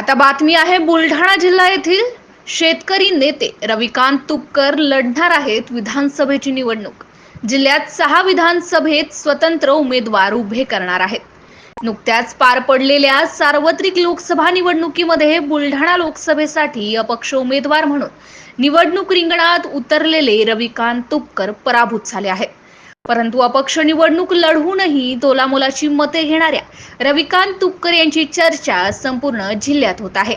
आता बातमी आहे बुलढाणा जिल्हा येथील शेतकरी नेते रविकांत तुपकर लढणार आहेत विधानसभेची निवडणूक. जिल्ह्यात सहा विधानसभेत स्वतंत्र उमेदवार उभे करणार आहेत. नुकत्याच पार पडलेल्या सार्वत्रिक लोकसभा निवडणुकीमध्ये बुलढाणा लोकसभेसाठी अपक्ष उमेदवार म्हणून निवडणूक रिंगणात उतरलेले रविकांत तुपकर पराभूत झाले आहेत. परंतु अपक्ष निवडणूक लढवूनही तोलामोलाची मते घेणाऱ्या रविकांत तुपकर यांची चर्चा संपूर्ण जिल्ह्यात होत आहे.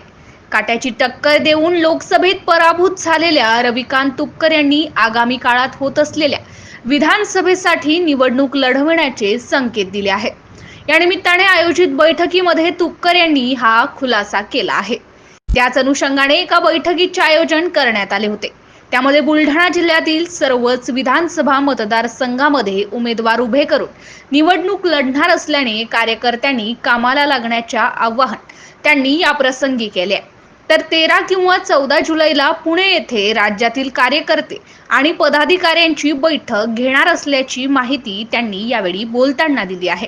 काट्याची टक्कर देऊन लोकसभेत पराभूत झालेल्या रविकांत तुपकर यांनी आगामी काळात होत असलेल्या विधानसभेसाठी निवडणूक लढवण्याचे संकेत दिले आहेत. या निमित्ताने आयोजित बैठकीमध्ये तुपकर यांनी हा खुलासा केला आहे. त्याच अनुषंगाने एका बैठकीचे आयोजन करण्यात आले होते. त्यामध्ये बुलढाणा जिल्ह्यातील सर्वच विधानसभा मतदारसंघामध्ये उमेदवार उभे करून निवडणूक लढणार असल्याने कार्यकर्त्यांनी कामाला लागण्याच्या आवाहन त्यांनी या प्रसंगी केले. तर तेरा किंवा चौदा जुलैला पुणे येथे राज्यातील कार्यकर्ते आणि पदाधिकाऱ्यांची बैठक घेणार असल्याची माहिती त्यांनी यावेळी बोलताना दिली आहे.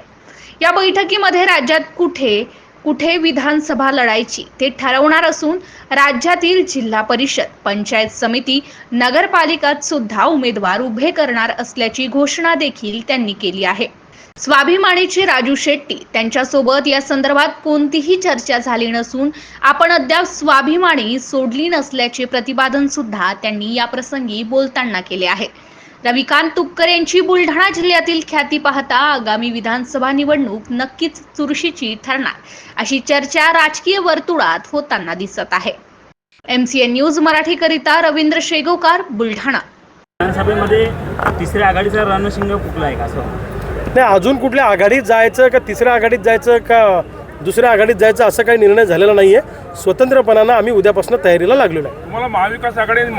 या बैठकीमध्ये राज्यात कुठे कुठे विधानसभा लढायची ते ठरवणार असून राज्यातील जिल्हा परिषद पंचायत समिती नगरपालिकात सुद्धा उमेदवार उभे करणार असल्याची घोषणा देखील त्यांनी केली आहे. स्वाभिमानीचे राजू शेट्टी त्यांच्यासोबत या संदर्भात कोणतीही चर्चा झाली नसून आपण अद्याप स्वाभिमानी सोडली नसल्याचे प्रतिपादन सुद्धा त्यांनी या प्रसंगी बोलताना केले आहे. रविकांत तुपकर यांची बुलढाणा जिल्ह्यातील ख्याती पाहता आगामी विधानसभा निवडणूक नक्कीच चुरशीची ठरणार अशी चर्चा राजकीय वर्तुळात होताना दिसत आहे. एमसीएन न्यूज मराठीकरिता रवींद्र शेगोकार बुलढाणा. विधानसभेमध्ये तिसऱ्या आघाडीचा रणशिंग फुकला आहे का असं? नाही अजून कुठल्या आघाडीत जायचं का तिसऱ्या आघाडीत जायचं का दुसऱ्या आघाडीत जायचं असं काही निर्णय झालेला नाही आहे स्वतंत्रपणानं आम्ही उद्यापासून तयारीला लागलेलो आहे. तुम्हाला महाविकास आघाडी आणि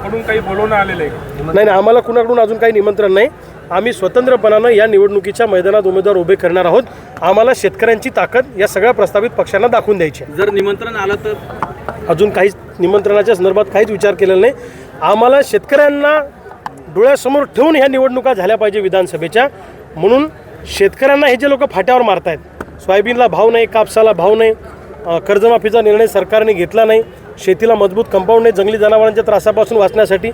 महायुतीकडून काही बोलवणं आलेलं आहे? नाही नाही आम्हाला कुणाकडून अजून काही निमंत्रण नाही. आम्ही स्वतंत्रपणानं या निवडणुकीच्या मैदानात उमेदवार उभे करणार आहोत. आम्हाला शेतकऱ्यांची ताकद या सगळ्या प्रस्तावित पक्षांना दाखवून द्यायची आहे. जर निमंत्रण आलं तर? अजून काहीच निमंत्रणाच्या संदर्भात काहीच विचार केलेला नाही. आम्हाला शेतकऱ्यांना डोळ्यासमोर ठेवून ह्या निवडणुका झाल्या पाहिजे विधानसभेच्या. म्हणून शेतकऱ्यांना हे जे लोक फाट्यावर मारतायत सोयाबीनला भाव नाही कापसाला भाव नाही अ, कर्जमाफीचा निर्णय सरकारने घेतला नाही शेतीला मजबूत कंपाऊंड नाही जंगली जनावरांच्या त्रासापासून वाचण्यासाठी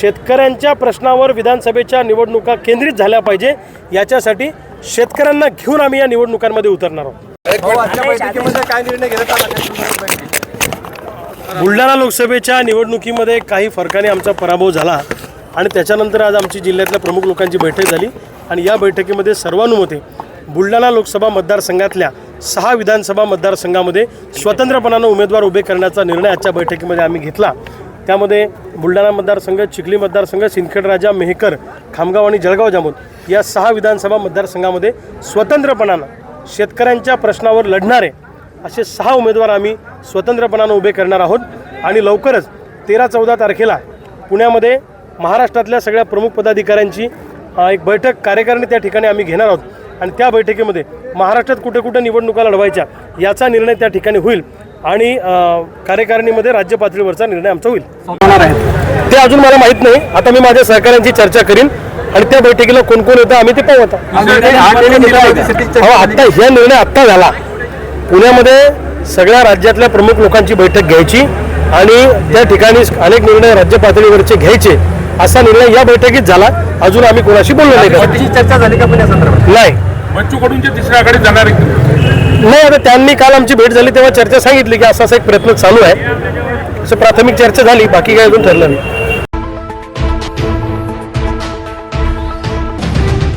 शेतकऱ्यांच्या प्रश्नावर विधानसभेच्या निवडणुका केंद्रित झाल्या पाहिजे याच्यासाठी शेतकऱ्यांना घेऊन आम्ही या निवडणुकांमध्ये उतरणार आहोत. बुलढाणा लोकसभेच्या निवडणुकीमध्ये काही फरकाने आमचा पराभव झाला आणि त्याच्यानंतर आज आमची जिल्ह्यातल्या प्रमुख लोकांची बैठक झाली. आणि या बैठकीमध्ये सर्वानुमते बुलढाणा लोकसभा मतदारसंघातल्या सहा विधानसभा मतदारसंघामध्ये स्वतंत्रपणानं उमेदवार उभे करण्याचा निर्णय आजच्या बैठकीमध्ये आम्ही घेतला. त्यामध्ये बुलढाणा मतदारसंघ चिखली मतदारसंघ सिंदखेडराजा मेहकर खामगाव आणि जळगाव जामोद या सहा विधानसभा मतदारसंघामध्ये स्वतंत्रपणानं शेतकऱ्यांच्या प्रश्नावर लढणारे असे सहा उमेदवार आम्ही स्वतंत्रपणानं उभे करणार आहोत. आणि लवकरच तेरा चौदा तारखेला पुण्यामध्ये महाराष्ट्रातल्या सगळ्या प्रमुख पदाधिकाऱ्यांची एक बैठक कार्यकारिणी त्या ठिकाणी आम्ही घेणार आहोत. आणि त्या बैठकीमध्ये महाराष्ट्रात कुठे कुठे निवडणुका लढवायच्या याचा निर्णय त्या ठिकाणी होईल आणि कार्यकारिणीमध्ये राज्य पातळीवरचा निर्णय आमचा होईल. ते अजून मला माहीत नाही. आता मी माझ्या सहकाऱ्यांची चर्चा करीन आणि त्या बैठकीला कोण कोण येतं आम्ही ते पाहू आता. हो आत्ता हा निर्णय आत्ता झाला. पुण्यामध्ये सगळ्या राज्यातल्या प्रमुख लोकांची बैठक घ्यायची आणि त्या ठिकाणी अनेक निर्णय राज्य पातळीवरचे घ्यायचे असा निर्णय या बैठकीत झाला. अजून आम्ही कोणाशी बोललो नाही त्यासाठी. चर्चा झाली का पुण्या संदर्भात नाही बच्चू कडूंच्या तिसऱ्या आघाडीत जाणार का? नाही आता त्यांनी काल आमची भेट झाली तेव्हा चर्चा सांगितली की असा असा एक प्रयत्न चालू आहे असं प्राथमिक चर्चा झाली बाकी काही अजून ठरलं नाही